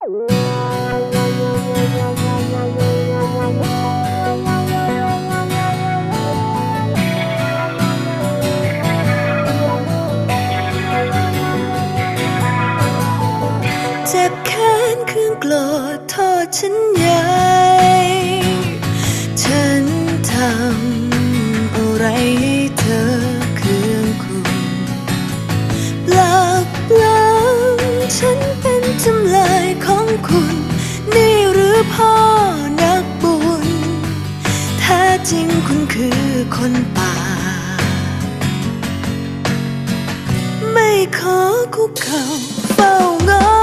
เจ็บแค้นเครื่องโกรธโทษฉันใหญ่ คุณ นี่หรือพ่อนักบุญแท้จริงคุณคือคนป่า ไม่ขอคุกเข่าเฝ้างอ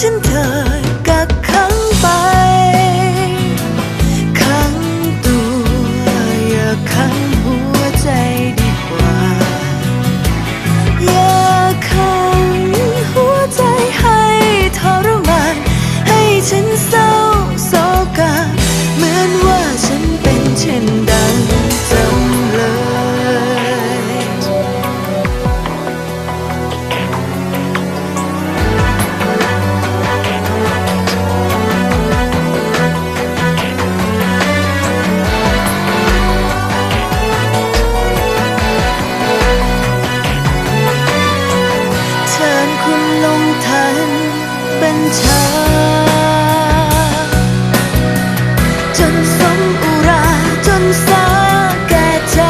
ฉันเถิด คุณลงทันบัญชาจนสมอุราจนสาแก่ใจ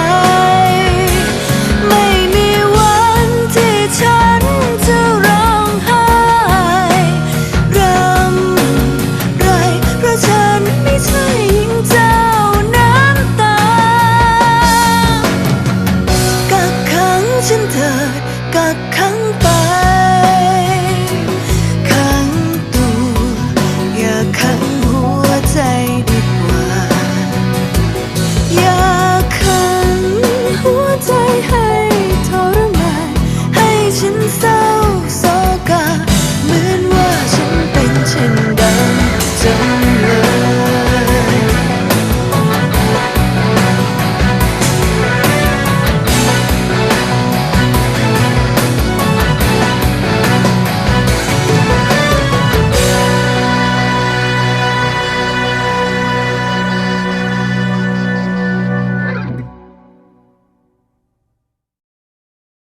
ไม่มีวันที่ฉันจะร้องไห้รำไรเพราะฉันไม่ใช่หญิงเจ้าน้ำตา กักขังฉันเถิดกักขังไป